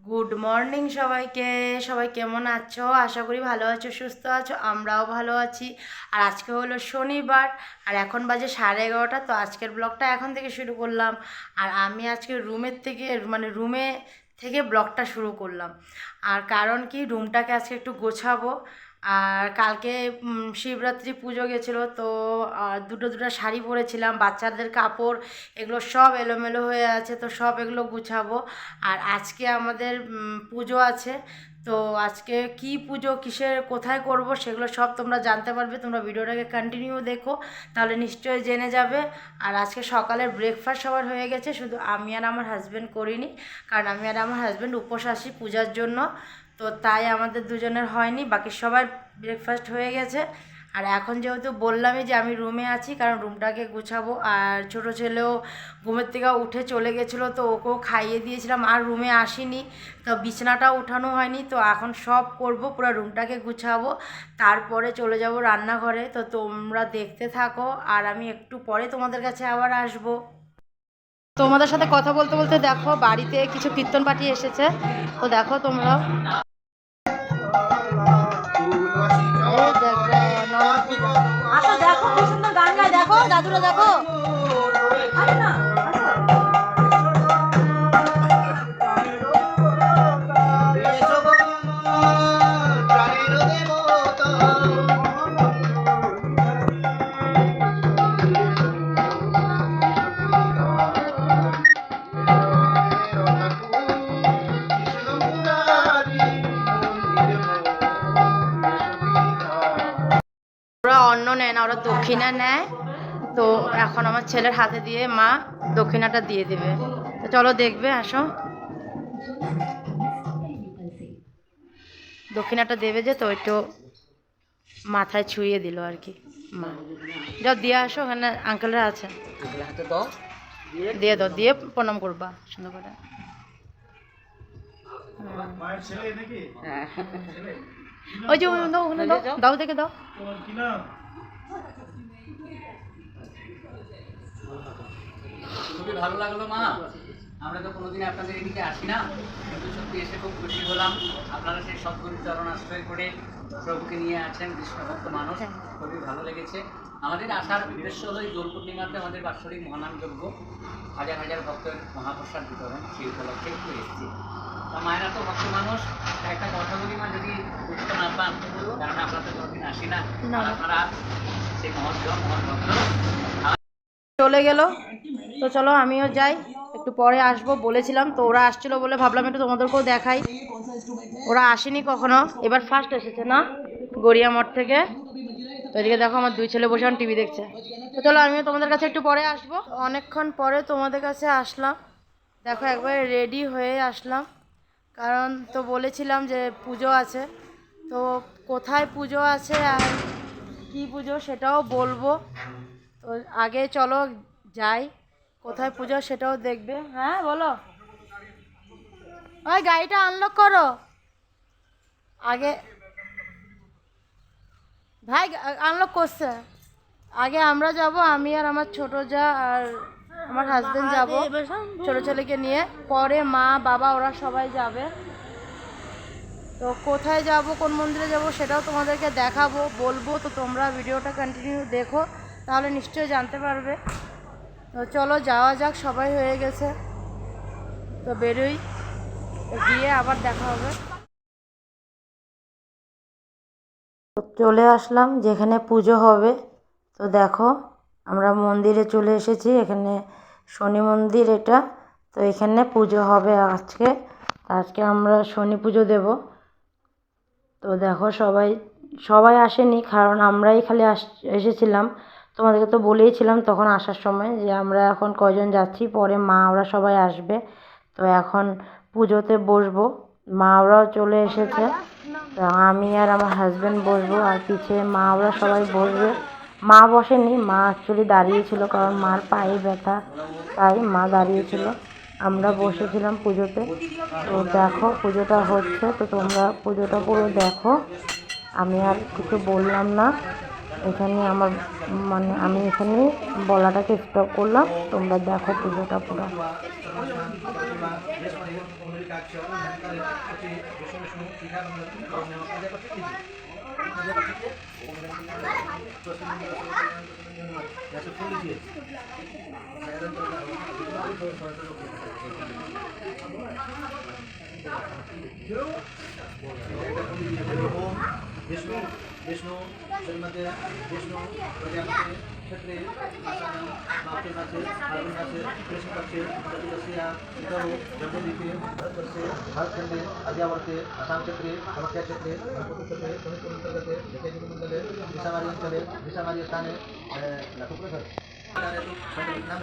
Good morning সবাইকে। সবাই কেমন আছো? আশা করি ভালো আছো, সুস্থ আছো, আমরাও ভালো আছি। আর আজকে হলো শনিবার, আর এখন বাজে সাড়ে এগারোটা, তো আজকের ব্লগটা এখন থেকে শুরু করলাম। আর আমি আজকে রুমের থেকে মানে রুমে থেকে ব্লগটা শুরু করলাম। আর কারণ কি, রুমটাকে আজকে একটু গোছাবো। আর কালকে শিবরাত্রি পুজো গেছিল, তো দুটো দুটো শাড়ি পরেছিলাম, বাচ্চাদের কাপড়, এগুলো সব এলোমেলো হয়ে আছে, তো সব এগুলো গুছাবো। আর আজকে আমাদের পুজো আছে, তো আজকে কি পুজো, কিসের, কোথায় করব, সেগুলো সব তোমরা জানতে পারবে, তোমরা ভিডিওটাকে কন্টিনিউ দেখো, তাহলে নিশ্চয়ই জেনে যাবে। আর আজকে সকালের ব্রেকফাস্ট সবার হয়ে গেছে, শুধু আমি আর আমার হাজব্যান্ড করিনি, কারণ আমি আর আমার হাজব্যান্ড উপোস আসি পূজার জন্য। তো তাই আমাদের দুজনের হয়নি, বাকি সবার ব্রেকফাস্ট হয়ে গেছে। আর এখন যেহেতু বললামই যে আমি রুমে আছি, কারণ রুমটাকে গুছাবো। আর ছোট ছেলেও ঘুমের থেকে উঠে চলে গেছিল, তো ওকেও খাইয়ে দিয়েছিলাম, আর রুমে আসিনি। তো বিছানাটাও উঠানো হয়নি, তো এখন সব করব, পুরো রুমটাকে গুছাবো। তারপরে চলে যাব রান্নাঘরে, তো তোমরা দেখতে থাকো। আর আমি একটু পরে তোমাদের কাছে আবার আসব। তোমাদের সাথে কথা বলতে বলতে দেখো, বাড়িতে কিছু কীর্তন পার্টি এসেছে। তো দেখো তোমরা। দেখো দাদুরা দেখো। ওরা অন্ন নেয় না ওরা দক্ষিণা নেয়। তো এখন আমার ছেলের হাতে দিয়ে মা দক্ষিণাটা দিয়ে দেবে। তো চলো দেখবে আসো। দক্ষিণাটা দেবে যে তো একটু মাথায় ছুঁয়ে দিল আর কি মা। যাও দিয়ে আসো ওখানে আঙ্কেলরা আছে। দিয়ে দাও দিয়ে প্রণাম করবা সুন্দর করে। ওই যে দাও ওখানে দাও দাও। দেখে দাও। খুবই ভালো লাগল মা। আমরা তো কোনোদিন আপনাদের এদিকে আসি না কিন্তু সত্যি এসে খুব খুশি হলাম। আপনারা সেই সদ্গুরুর চরণ আশ্রয় করে প্রভুকে নিয়ে আছেন কৃষ্ণভক্ত মানুষ। খুবই ভালো লেগেছে। আমাদের আসার উদ্দেশ্য হলো এই দোল পূর্ণিমাতে আমাদের বাৎসরিক মহানাম যজ্ঞ। হাজার হাজার ভক্তের মহাপ্রসাদ বিতরণ সেই উপলক্ষে এসেছি। তা মায়েরা তো ভক্ত মানুষ একটা কথা বলি মা যদি বুঝতে না পান কারণ আমরা তো কোনোদিন আসি না। না। আপনারা সেই মহৎ মহৎ ভক্ত চলে গেল। তো চলো আমিও যাই। একটু পরে আসব বলেছিলাম, তো ওরা আসছিল বলে ভাবলাম একটু তোমাদেরকেও দেখাই। ওরা আসেনি কখনো। এবার ফার্স্ট এসেছে না? গড়িয়া মঠ থেকে। তো এদিকে দেখো আমার দুই ছেলে বসে টিভি দেখছে। তো চলো আমিও তোমাদের কাছে একটু পরে আসব। অনেকক্ষণ পরে তোমাদের কাছে আসলাম। দেখো একবারে রেডি হয়ে আসলাম। কারণ তো বলেছিলাম যে পুজো আছে। তো কোথায় পুজো আছে আর কী পুজো সেটাও বলব। তো আগে চলো যাই। কোথায় পুজো সেটাও দেখবে। হ্যাঁ বলো। ওই গাড়িটা আনলক করো। আগে ভাই আনলক করছে। আগে আমরা যাব আমি আর আমার ছোট যা আর আমার হাজবেন্ড যাব ছোট ছেলেকে নিয়ে। পরে মা বাবা ওরা সবাই যাবে। তো কোথায় যাব কোন মন্দিরে যাব সেটাও তোমাদেরকে দেখাবো বলব। তো তোমরা ভিডিওটা কন্টিনিউ দেখো। তাহলে নিশ্চয়ই জানতে পারবে। তো চলো, যাওয়া যাক, সবাই হয়ে গেছে। তো বেরোই, গিয়ে আবার দেখা হবে। চলে আসলাম, যেখানে পুজো হবে। তো দেখো, আমরা মন্দিরে চলে এসেছি, এখানে শনি মন্দির এটা। তো এখানে পুজো হবে আজকে। আজকে আমরা শনি পুজো দেব। তো দেখো, সবাই সবাই আসেনি, কারণ আমরাই খালি আস, এসেছিলাম। তোমাদেরকে তো বলেইছিলাম তখন আসার সময় যে আমরা এখন কজন যাচ্ছি, পরে মা ওরা সবাই আসবে। তো এখন পুজোতে বসবো। মা ওরাও চলে এসেছে। তো আমি আর আমার হাজব্যান্ড বসবো আর পিছে মা ওরা সবাই বসবে। মা বসেনি, মা অ্যাকচুয়ালি দাঁড়িয়েছিল কারণ মার পায়ে ব্যথা, তাই মা দাঁড়িয়েছিল। আমরা বসেছিলাম পুজোতে। তো দেখো পুজোটা হচ্ছে, তো তোমরা পুজোটা পুরো দেখো। আমি আর কিছু বললাম না। এখানে আমার মানে আমি এখানে বলাটাকে স্টপ করলাম। তোমরা দেখো পুজোটা পুরো। विष्णु श्रीमती विष्णु प्रजापते क्षेत्रीय मातृपक्षे से कृष्णपक्षे प्रतिपक्षया पितरौ जम्बुद्वीपे भरतवर्षे भारतखण्डे अद्यावर्ते असामक्षेत्रे समख्याक्षेत्रे भरपुत्रक्षेत्रे समित्रमण्डलगते विशेषमण्डले विषामारी नाम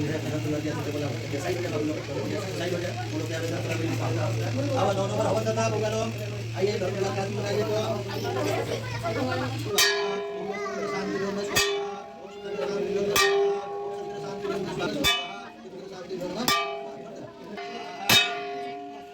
Santi Guru Swaha. Biasa dengan tulang dia tidak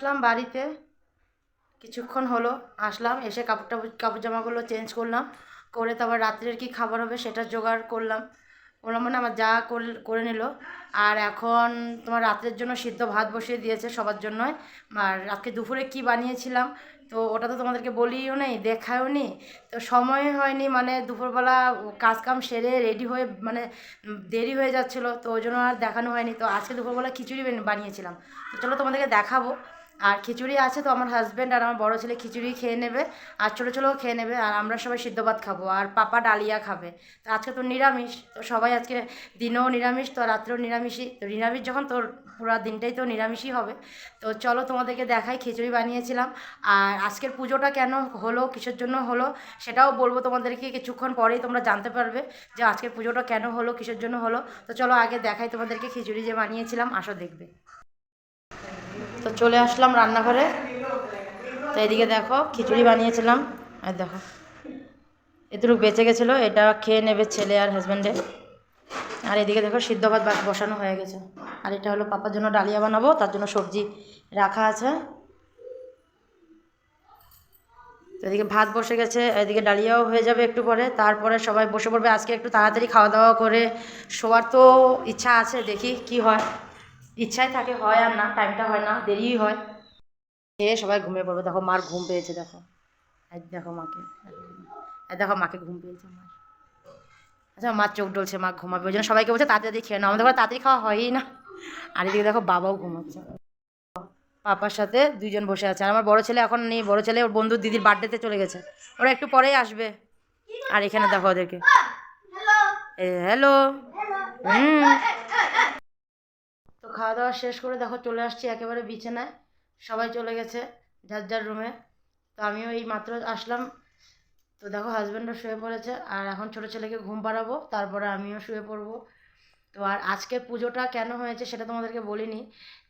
আসলাম বাড়িতে। কিছুক্ষণ হলো, আসলাম, এসে কাপড় টাপড়, কাপড় জামাগুলো চেঞ্জ করলাম। করে তারপর রাত্রের কি খাবার হবে সেটা জোগাড় করলাম। করলাম মানে আমার যা করে- নিল। আর এখন তোমার রাত্রের জন্য সিদ্ধ ভাত বসিয়ে দিয়েছে সবার জন্যই। আর আজকে দুপুরে কি বানিয়েছিলাম, তো ওটা তো তোমাদেরকে বলিও নেই দেখাও নি। তো সময় হয়নি মানে দুপুরবেলা কাজ কাম সেরে রেডি হয়ে মানে দেরি হয়ে যাচ্ছিল, তো ওই জন্য আর দেখানো হয়নি। তো আজকে দুপুরবেলা খিচুড়ি বানিয়েছিলাম। তো চলো তোমাদেরকে দেখাবো। আর খিচুড়ি আছে তো আমার হাজব্যান্ড আর আমার বড় ছেলে খিচুড়ি খেয়ে নেবে, আর ছোটো ছোটোও খেয়ে নেবে, আর আমরা সবাই সিদ্ধ ভাত খাব, আর পাপা ডালিয়া খাবে। তো আজকে তো নিরামিষ, তো সবাই আজকে দিনেও নিরামিষ, তো রাত্রেও নিরামিষই। তো নিরামিষ যখন তোর পুরো দিনটাই তো নিরামিষই হবে। তো চলো তোমাদেরকে দেখাই, খিচুড়ি বানিয়েছিলাম। আর আজকের পুজোটা কেন হলো, কিসের জন্য হলো, সেটাও বলব তোমাদেরকে কিছুক্ষণ পরেই তোমরা জানতে পারবে যে আজকের পুজোটা কেন হলো, কিসের জন্য হলো। তো চলো আগে দেখাই তোমাদেরকে খিচুড়ি যে বানিয়েছিলাম, আসো দেখবে। তো চলে আসলাম রান্নাঘরে। তো এদিকে দেখো, খিচুড়ি বানিয়েছিলাম। আর দেখো এটুকু বেঁচে গেছিল, এটা খেয়ে নেবে ছেলে আর হাজব্যান্ডে আর এদিকে দেখো, সিদ্ধ ভাত বসানো হয়ে গেছে। আর এটা হলো পাপার জন্য ডালিয়া বানাবো, তার জন্য সবজি রাখা আছে। তো এদিকে ভাত বসে গেছে, এদিকে ডালিয়াও হয়ে যাবে একটু পরে। তারপরে সবাই বসে পড়বে, আজকে একটু তাড়াতাড়ি খাওয়া দাওয়া করে। শোয়ার তো ইচ্ছা আছে, দেখি কি হয়। ইচ্ছায় থাকে হয় আর না টাইমটা হয় না দেরিই হয়। খেয়ে সবাই ঘুমিয়ে পড়বে দেখো মার ঘুম পেয়েছে দেখো। দেখো মাকে দেখো মাকে ঘুম পেয়েছে মার। আচ্ছা মার চোখ ডলছে মা ঘুমাবে ওই জন্য সবাইকে বলছে তাড়াতাড়ি খেয়ে নাও। আমাদের ঘরে তাড়াতাড়ি খাওয়া হয়ই না। আর এদিকে দেখো বাবাও ঘুমাচ্ছে। পাপার সাথে দুইজন বসে আছে আর আমার বড় ছেলে এখন নেই বড় ছেলে ওর বন্ধুর দিদির বার্থডেতে চলে গেছে। ওরা একটু পরেই আসবে। আর এখানে দেখো ওদেরকে। এ হ্যালো হুম। খাওয়া দাওয়া শেষ করে দেখো চলে আসছি একেবারে বিছানায়। সবাই চলে গেছে যার যার রুমে তো আমিও এই মাত্র আসলাম। তো দেখো হাজব্যান্ডও শুয়ে পড়েছে। আর এখন ছোটো ছেলেকে ঘুম পাড়াবো, তারপরে আমিও শুয়ে পড়ব। তো আর আজকের পুজোটা কেন হয়েছে সেটা তোমাদেরকে বলিনি।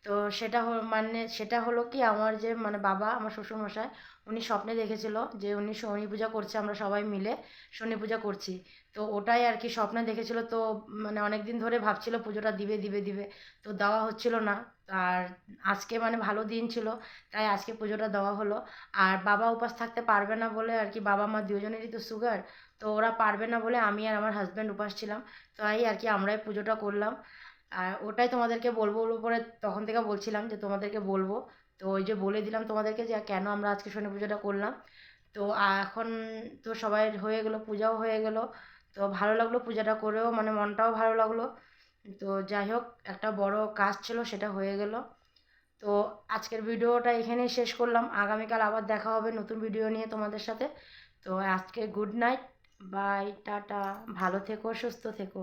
তো সেটা মানে সেটা হলো কি, আমার যে মানে বাবা, আমার শ্বশুরমশাই, উনি স্বপ্নে দেখেছিল যে, উনি শনি পূজা করছে, আমরা সবাই মিলে শনি পূজা করছি। তো ওটাই আর কি স্বপ্নে দেখেছিল। তো মানে অনেক দিন ধরে ভাবছিল পুজোটা দিবে দিবে দিবে। তো দেওয়া হচ্ছিল না। আর আজকে মানে ভালো দিন ছিল, তাই আজকে পুজোটা দেওয়া হলো। আর বাবা উপাস থাকতে পারবে না বলে আর কি, বাবা মা দুজনেরই তো সুগার তো ওরা পারবে না বলে আমি আর আমার হাজব্যান্ড উপাস ছিলাম। তাই আর কি আমরাই পুজোটা করলাম। আর ওটাই তোমাদেরকে বলব করে তখন থেকে বলছিলাম যে তোমাদেরকে বলব। তো ওই যে বলে দিলাম তোমাদেরকে যে কেন আমরা আজকে শনি পুজোটা করলাম। তো এখন তো সবাই হয়ে গেলো, পূজাও হয়ে গেলো। তো ভালো লাগল পূজাটা করেও মানে মনটাও ভালো লাগল। তো যাই হোক, একটা বড় কাজ ছিল, সেটা হয়ে গেল। তো আজকের ভিডিওটা এখানেই শেষ করলাম। আগামীকাল আবার দেখা হবে নতুন ভিডিও নিয়ে তোমাদের সাথে। তো আজকে গুড নাইট বাই টাটা। ভালো থেকো, সুস্থ থেকো।